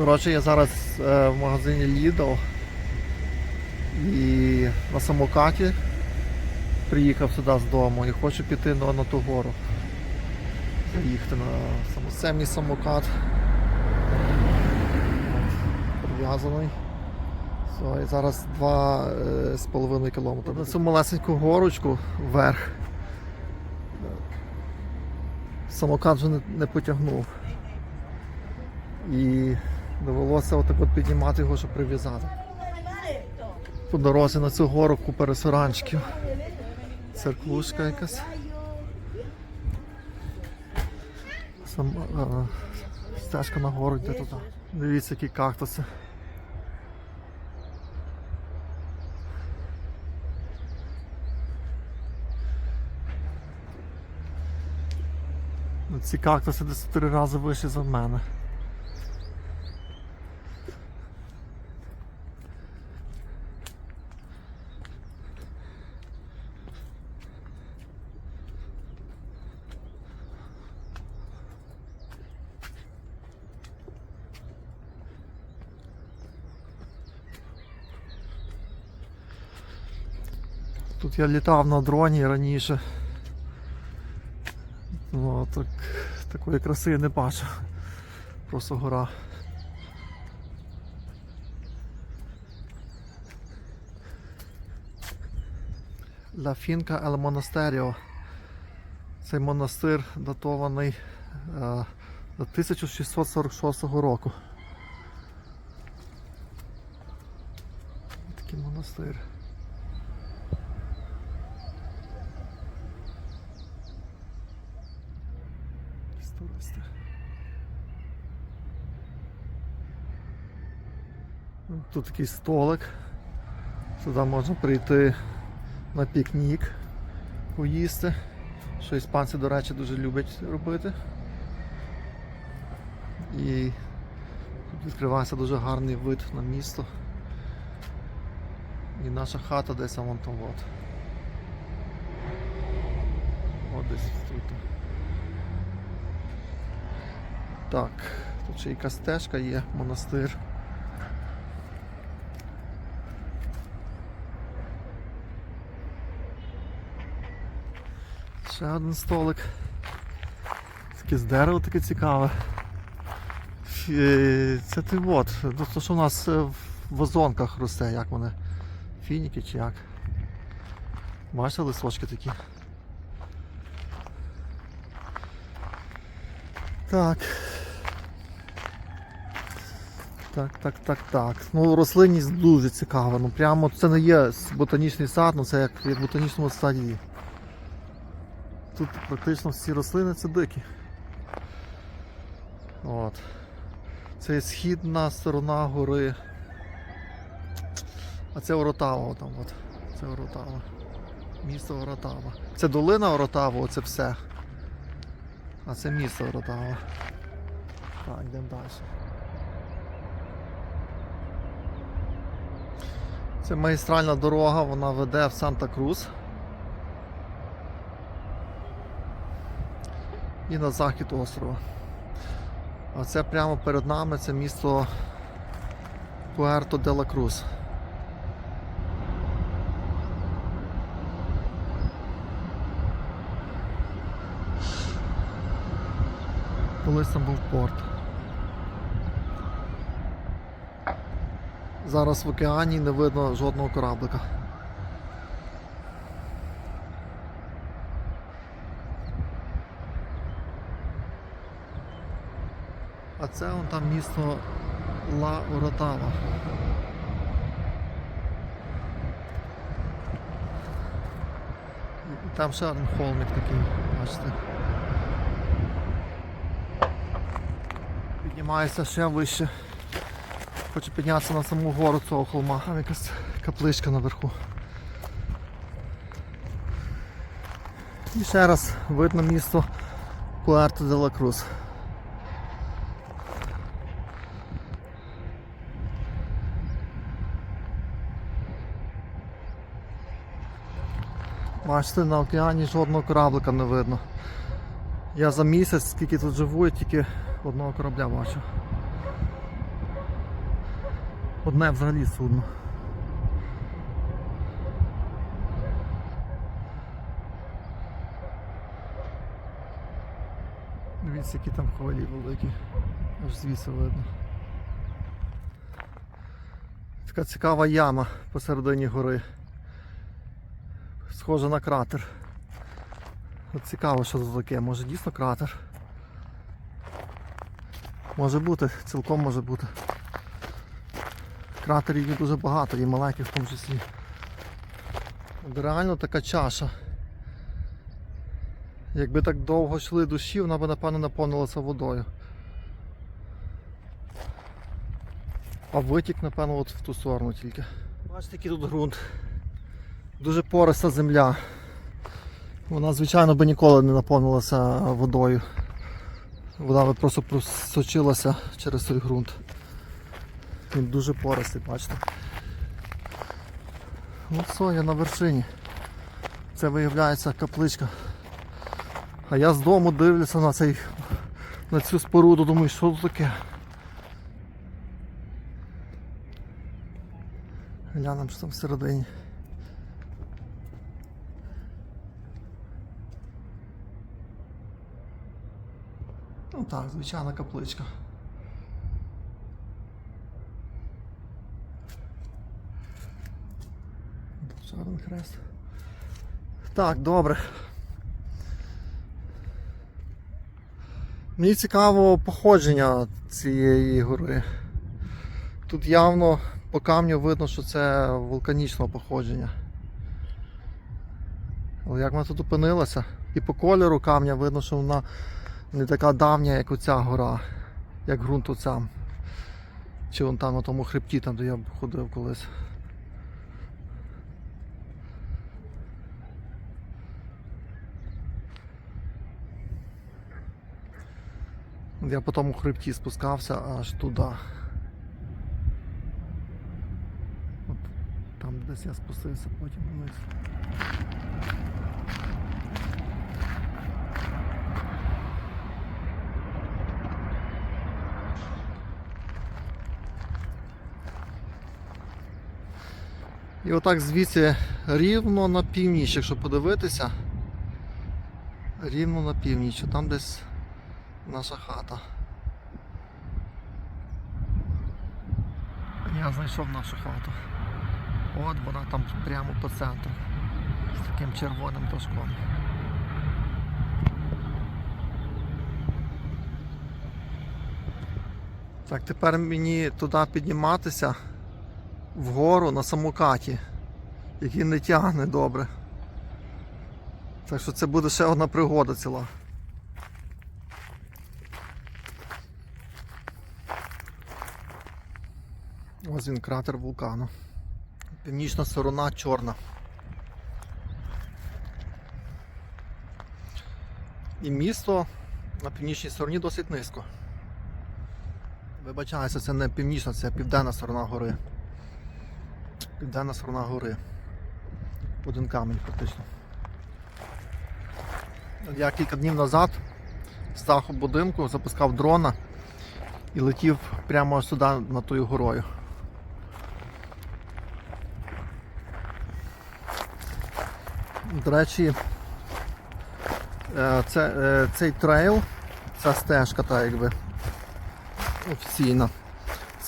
Коротше, я зараз е, в магазині Lidl і на самокаті приїхав сюди з дому і хочу піти на, на ту гору. Заїхати на це самокат. Прив'язаний. І зараз два е, з половиною кілометри. На цю малесеньку горочку вверх. Самокат вже не, не потягнув. І довелося отак от піднімати його, щоб прив'язати. По дорозі на цю гору купа ресторанчиків. Церквушка якась. Сам, а, стежка на гору йде туди. Дивіться, які кактуси. Ну, Ці кактуси десь три рази вищі за мене. Тут я літав на дроні раніше. Ну, так, такої краси не бачив. Просто гора. La Finca El Monasterio. Цей монастир датований е, до 1646 року. Такий монастир. Ну, Тут такий столик. Сюди можна прийти на пікнік, поїсти. Що іспанці, до речі, дуже люблять робити. І тут відкривається дуже гарний вид на місто. І наша хата десь вон там от. От десь тут. Так, тут ще якась стежка є, монастир. Ще один столик. Таке з дерева таке цікаве. Це ти от, то що у нас е, в вазонках росте, як вони? Фініки чи як? Бачите листочки такі? Так. Так, так, так, так. Ну, рослинність дуже цікава. Ну прямо це не є ботанічний сад, ну це як, як в ботанічному саді. Тут практично всі рослини це дикі. От. Це східна сторона гори. А це Оротава там от. Це Оротава. Місто Оротава. Це долина Оротава, оце все. А це місто Оротава. Так, йдемо далі. Це магістральна дорога, вона веде в Санта-Крус. І на захід острова. А це прямо перед нами це місто Пуерто де ла Крус. Колись там був порт. Зараз в океані не видно жодного кораблика. А це вон там місто Ла Оротава. І Там ще один холмик такий, бачите. Піднімається ще вище. Хочу піднятися на саму гору цього холма. Там якась капличка наверху. І ще раз видно місто Пуерто де ла Крус. Бачите, на океані жодного кораблика не видно. Я за місяць, скільки тут живу, тільки одного корабля бачу. Одне взагалі судно. Дивіться, які там хвилі великі. Аж звідси видно. Така цікава яма посередині гори. Схожа на кратер. От цікаво, що це таке. Може дійсно кратер. Може бути, цілком може бути. Кратерів є дуже багато, і маленьких в тому числі. Реально така чаша. Якби так довго йшли душі, вона б напевно наповнилася водою. А витік, напевно, от в ту сторону тільки. Бачите, який тут ґрунт. Дуже пориста земля. Вона, звичайно, би ніколи не наповнилася водою. Вода просто просочилася через той ґрунт. Він дуже пористий, бачите. Ну все, я на вершині. Це виявляється капличка. А я з дому дивлюся на цей на цю споруду, думаю, що тут таке. Глянемо, що там всередині. Ну так, звичайна капличка. Ще один хрест. Так, добре. Мені цікаво походження цієї гори. Тут явно по камню видно, що це вулканічного походження. Але як вона тут опинилася? І по кольору камня видно, що вона не така давня, як оця гора, як ґрунт оця. Чи вон там на тому хребті, там де я ходив колись. Я по тому хребті спускався аж туди. От там десь я спустився потім вниз. І отак звідси рівно на північ, якщо подивитися, рівно на північ, там десь наша хата. Я знайшов нашу хату. От вона там прямо по центру. З таким червоним дошком. Так, тепер мені туди підніматися вгору на самокаті, який не тягне добре. Так що це буде ще одна пригода ціла. Ось він кратер вулкану. Північна сторона чорна. І місто на північній стороні досить низько. Вибачаюся, це не північна, це південна сторона гори. Південна сторона гори. Один камінь фактично. Я кілька днів назад став у будинку, запускав дрона і летів прямо сюди над тою горою. До речі, е, це, е, цей трейл, ця стежка, так якби офіційна.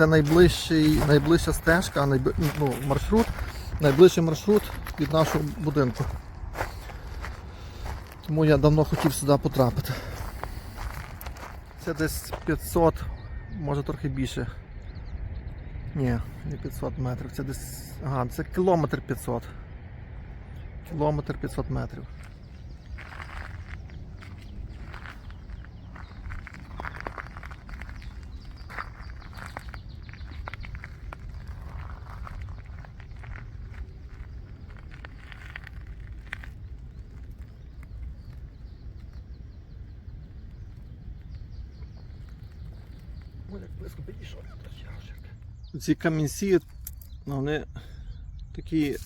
Це найближчий, найближча стежка, найбли- ну, маршрут, найближчий маршрут від нашого будинку. Тому я давно хотів сюди потрапити. Це десь 500, може трохи більше. Ні, не 500 метрів, це десь. Ага, це кілометр 500. Кілометр 500 метрів. Ці камінці, ну, вони такі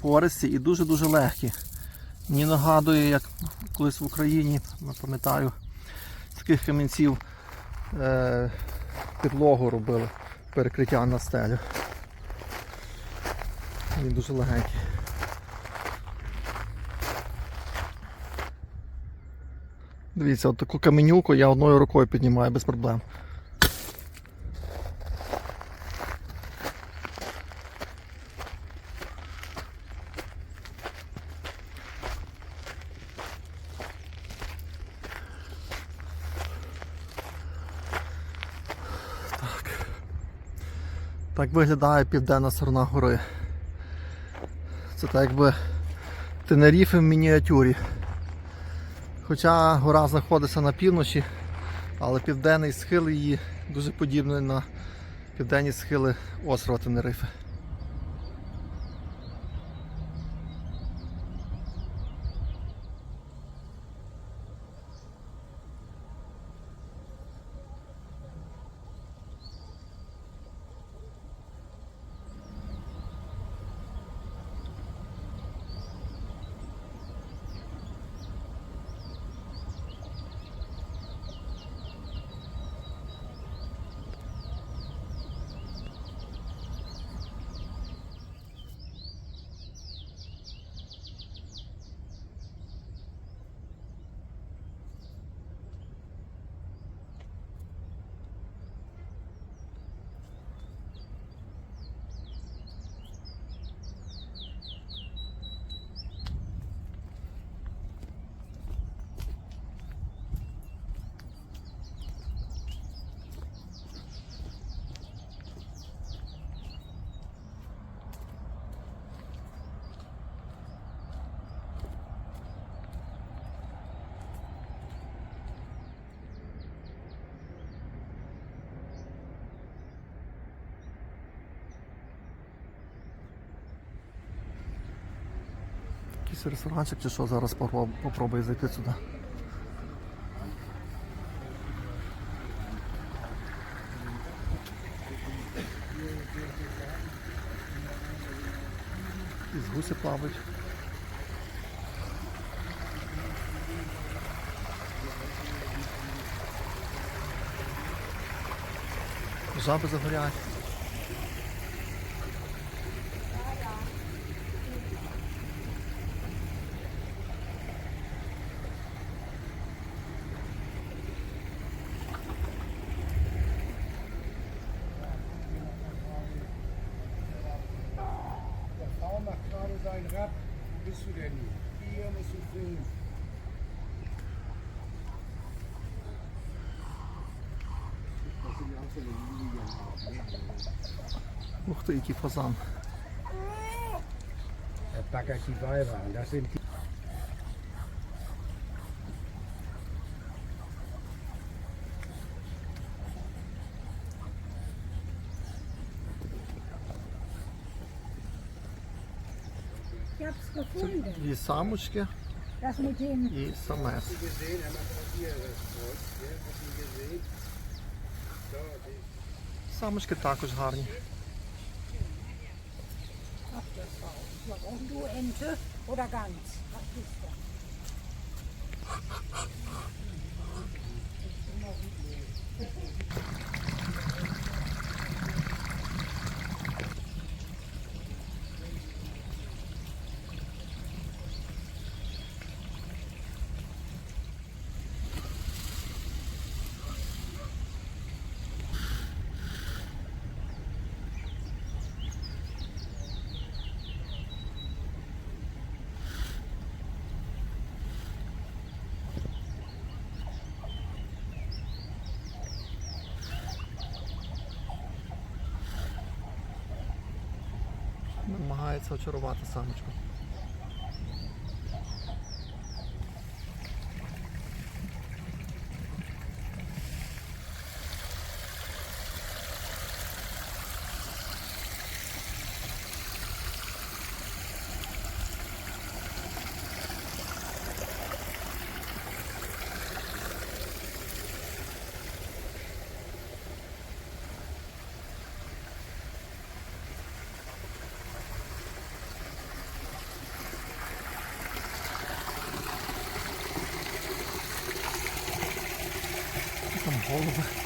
пористі і дуже-дуже легкі. Мені нагадує, як колись в Україні, я пам'ятаю, з таких камінців е, підлогу робили. перекриття на стелю. Він дуже легенький. Дивіться, от таку каменюку я одною рукою піднімаю без проблем. Так виглядає південна сторона гори. Це так якби Тенеріфи в мініатюрі. Хоча гора знаходиться на півночі, але південний схил її дуже подібний на південні схили острова Тенерифи. Якийсь ресторанчик чи що зараз попроб- попробую зайти сюди. Із гуси плавають. Жаби загоряють. ein Rapp. Wo bist du denn? Hier musst du filmen. Huch, der Iki Fasan. Er baggert die Weiber. Das sind die du ihn gesehen? So, die Самочки також гарні. Намагається очарувати самочку. Там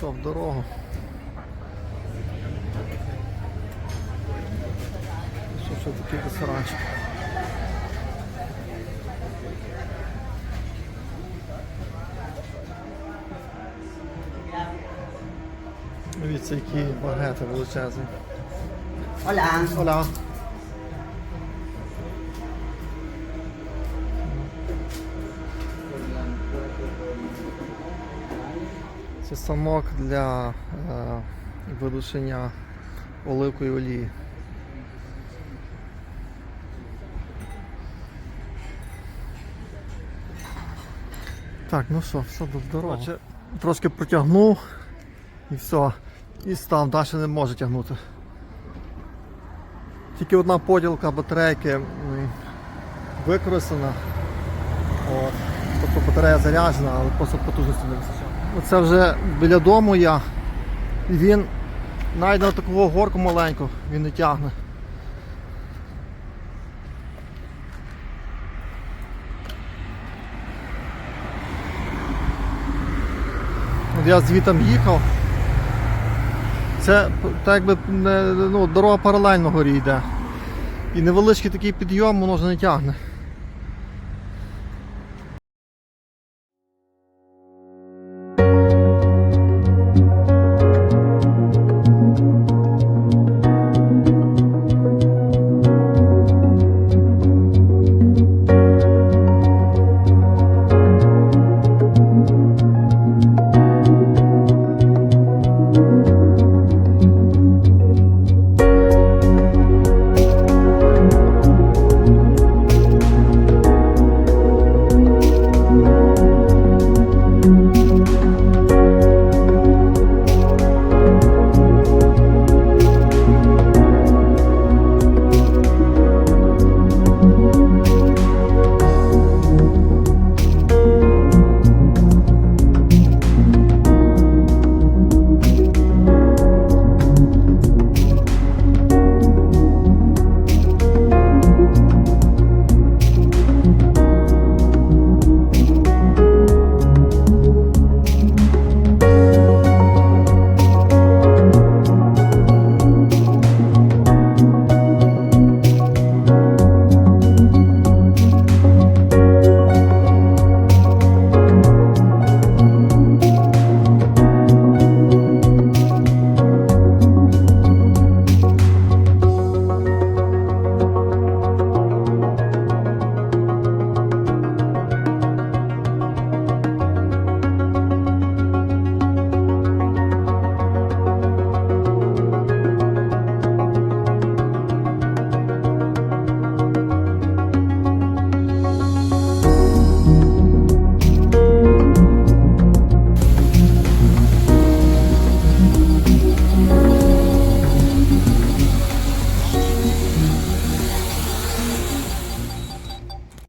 Пішов в дорогу. Що ще такий ресторачок? Дивіться, які багети величезні. Hola. Оля. Це самок для е, видушення оливкової олії. Так, ну що, все до дороги. Трошки протягнув і все. І став, далі не може тягнути. Тільки одна поділка батарейки використана. От. Тобто батарея заряджена, але просто потужності не вистачає. Оце вже біля дому я. І він навіть на таку горку маленьку він не тягне. От я звітом їхав. Це так якби ну, дорога паралельно горі йде. І невеличкий такий підйом воно вже не тягне.